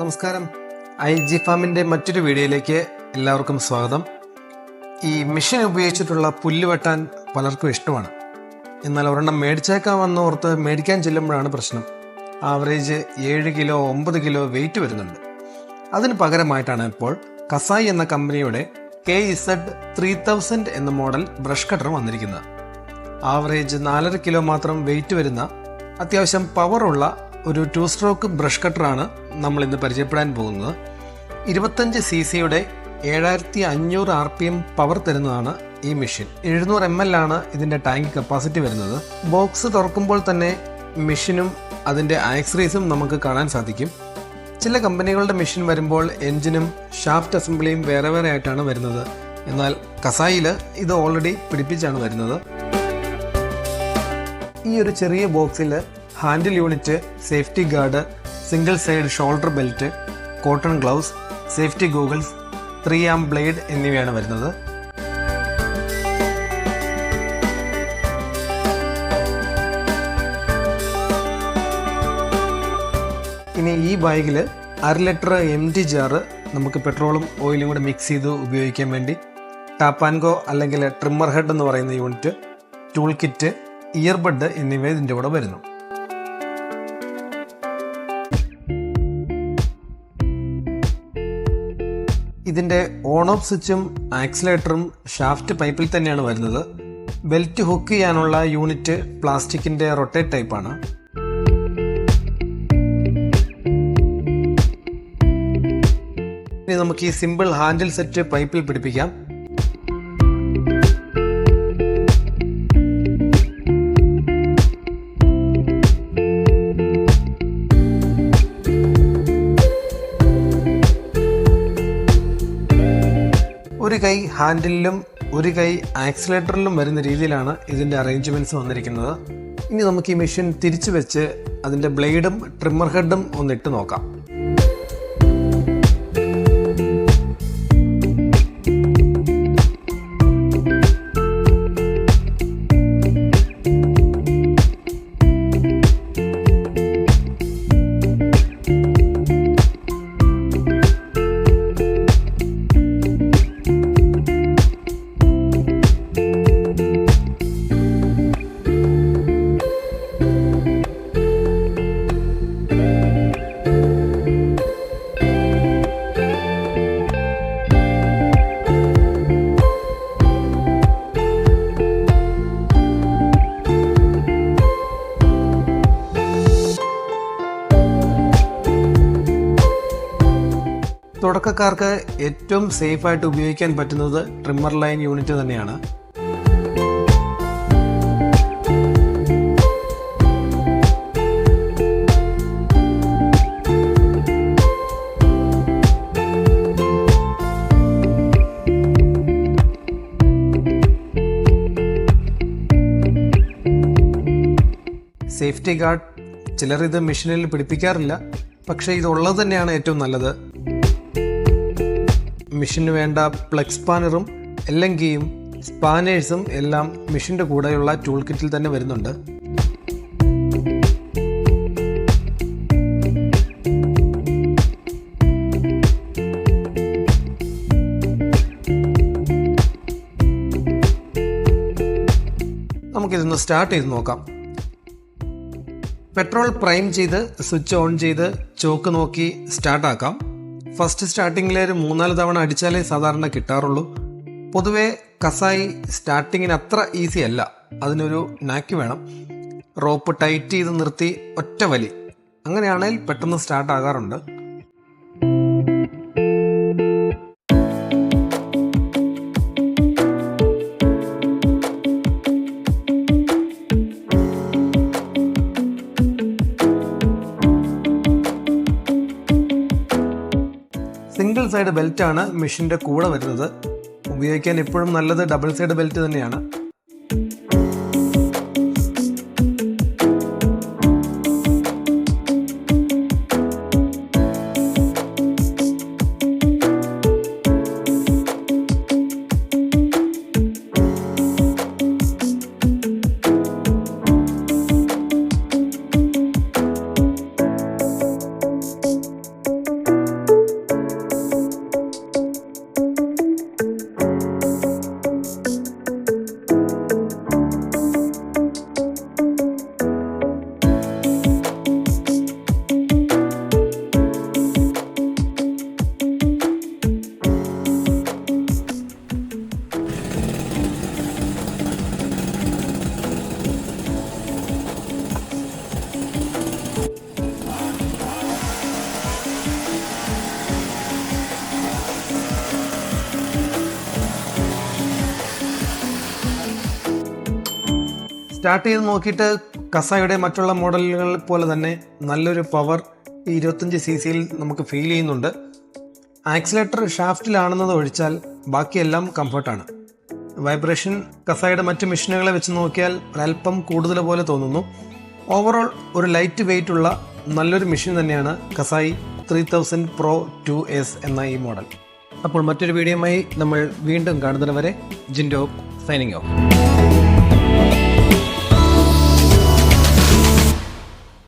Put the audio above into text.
നമസ്കാരം. I G ഫാമിന്റെ മറ്റൊരു വീഡിയോയിലേക്ക് എല്ലാവർക്കും സ്വാഗതം. ഈ മെഷീൻ ഉപയോഗിച്ചിട്ടുള്ള പുല്ല് വെട്ടാൻ പലർക്കും ഇഷ്ടമാണ്. എന്നാൽ ഒരെണ്ണം മേടിച്ചേക്കാമെന്ന് ഓർത്ത് മേടിക്കാൻ ചെല്ലുമ്പോഴാണ് പ്രശ്നം. ആവറേജ് ഏഴ് കിലോ ഒമ്പത് കിലോ വെയിറ്റ് വരുന്നുണ്ട്. അതിന് പകരമായിട്ടാണ് ഇപ്പോൾ കസായി എന്ന കമ്പനിയുടെ കെ ഇസഡ് ത്രീ തൗസൻഡ് എന്ന മോഡൽ ബ്രഷ് കട്ടർ വന്നിരിക്കുന്നത്. ആവറേജ് നാലര കിലോ മാത്രം വെയിറ്റ് വരുന്ന അത്യാവശ്യം പവറുള്ള ഒരു ടു സ്ട്രോക്ക് ബ്രഷ് കട്ടറാണ് നമ്മൾ ഇന്ന് പരിചയപ്പെടാൻ പോകുന്നത് ഇരുപത്തഞ്ച് സി സിയുടെ ഏഴായിരത്തി അഞ്ഞൂറ് ആർ പി എം പവർ തരുന്നതാണ് ഈ മെഷീൻ. എഴുന്നൂറ് എം എൽ ആണ് ഇതിന്റെ ടാങ്ക് കപ്പാസിറ്റി വരുന്നത്. ബോക്സ് തുറക്കുമ്പോൾ തന്നെ മെഷീനും അതിന്റെ ആക്സറീസും നമുക്ക് കാണാൻ സാധിക്കും. ചില കമ്പനികളുടെ മെഷീൻ വരുമ്പോൾ എൻജിനും ഷാഫ്റ്റ് അസംബ്ലിയും വേറെ വേറെ ആയിട്ടാണ് വരുന്നത്. എന്നാൽ കസായിൽ ഇത് ഓൾറെഡി പിടിപ്പിച്ചാണ് വരുന്നത്. ഈ ഒരു ചെറിയ ബോക്സിൽ handle unit safety guard single side shoulder belt cotton gloves safety goggles three arm blade എന്നിവയാണ് വരുന്നത്. ഇനി ഈ ബൈക്കിൽ അര ലിറ്റർ എം ടി ജാറ് നമുക്ക് പെട്രോളും ഓയിലും കൂടെ മിക്സ് ചെയ്ത് ഉപയോഗിക്കാൻ വേണ്ടി ടാപ്പ് ആൻഡ് ഗോ അല്ലെങ്കിൽ ട്രിമ്മർ ഹെഡ് എന്ന് പറയുന്ന യൂണിറ്റ് ടൂൾ കിറ്റ് ഇയർബഡ് എന്നിവ ഇതിന്റെ കൂടെ വരുന്നു. ഇതിന്റെ ഓൺ ഓഫ് സ്വിച്ചും ആക്സിലേറ്ററും ഷാഫ്റ്റ് പൈപ്പിൽ തന്നെയാണ് വരുന്നത്. ബെൽറ്റ് ഹുക്ക് ചെയ്യാനുള്ള യൂണിറ്റ് പ്ലാസ്റ്റിക്കിന്റെ റൊട്ടേറ്റ് ടൈപ്പാണ് ഇനി നമുക്ക് ഈ സിമ്പിൾ ഹാൻഡിൽ സെറ്റ് പൈപ്പിൽ പിടിപ്പിക്കാം. കൈ ഹാൻഡിലും ഒരു കൈ ആക്സിലേറ്ററിലും വരുന്ന രീതിയിലാണ് ഇതിന്റെ അറേഞ്ച്മെന്റ്സ് വന്നിരിക്കുന്നത്. ഇനി നമുക്ക് ഈ മെഷീൻ തിരിച്ചു വെച്ച് അതിന്റെ ബ്ലേഡും ട്രിമ്മർ ഹെഡും ഒന്നിട്ട് നോക്കാം. തുടക്കക്കാർക്ക് ഏറ്റവും സേഫ് ആയിട്ട് ഉപയോഗിക്കാൻ പറ്റുന്നത് ട്രിമ്മർ ലൈൻ യൂണിറ്റ് തന്നെയാണ്. സേഫ്റ്റി ഗാർഡ് ചിലർ ഇത് മെഷീനിൽ പിടിപ്പിക്കാറില്ല പക്ഷേ ഇതുള്ളത് തന്നെയാണ് ഏറ്റവും നല്ലത്. മെഷീന് വേണ്ട പ്ലഗ് സ്പാനറും എല്ലെങ്കിയും സ്പാനേഴ്സും എല്ലാം മെഷീന്റെ കൂടെയുള്ള ടൂൾ കിറ്റിൽ തന്നെ വരുന്നുണ്ട്. നമുക്കിതൊന്ന് സ്റ്റാർട്ട് ചെയ്ത് നോക്കാം. പെട്രോൾ പ്രൈം ചെയ്ത് സ്വിച്ച് ഓൺ ചെയ്ത് ചോക്ക് നോക്കി സ്റ്റാർട്ടാക്കാം ഫസ്റ്റ് സ്റ്റാർട്ടിങ്ങിൽ ഒരു മൂന്നാൽ തവണ അടിച്ചാലേ സാധാരണ കിട്ടാറുള്ളൂ. പൊതുവേ കസായി സ്റ്റാർട്ടിങ്ങിന് അത്ര ഈസി അല്ല. അതിനൊരു നാക്ക് വേണം. റോപ്പ് ടൈറ്റ് ചെയ്ത് നിർത്തി ഒറ്റ വലി. അങ്ങനെയാണെങ്കിൽ പെട്ടെന്ന് സ്റ്റാർട്ട് ആകാറുണ്ട്. സൈഡ് ബെൽറ്റാണ് മെഷീന്റെ കൂടെ വരുന്നത്. ഉപയോഗിക്കാൻ എപ്പോഴും നല്ലത് ഡബിൾ സൈഡ് ബെൽറ്റ് തന്നെയാണ്. സ്റ്റാർട്ട് ചെയ്ത് നോക്കിയിട്ട് കസായുടെ മറ്റുള്ള മോഡലുകൾ പോലെ തന്നെ നല്ലൊരു പവർ ഈ ഇരുപത്തഞ്ച് സി സിയിൽ നമുക്ക് ഫീൽ ചെയ്യുന്നുണ്ട്. ആക്സിലേറ്റർ ഷാഫ്റ്റിലാണെന്നത് ഒഴിച്ചാൽ ബാക്കിയെല്ലാം കംഫർട്ടാണ് വൈബ്രേഷൻ കസായുടെ മറ്റ് മെഷീനുകളെ വെച്ച് നോക്കിയാൽ ഒരല്പം കൂടുതൽ പോലെ തോന്നുന്നു. ഓവറോൾ ഒരു ലൈറ്റ് വെയിറ്റ് ഉള്ള നല്ലൊരു മെഷീൻ തന്നെയാണ് Kasei three thousand pro two S എന്ന ഈ മോഡൽ അപ്പോൾ മറ്റൊരു വീഡിയോയുമായി നമ്മൾ വീണ്ടും കാണുന്നതിന് വരെ ജിൻഡോ സൈനിങ് ഓഫ്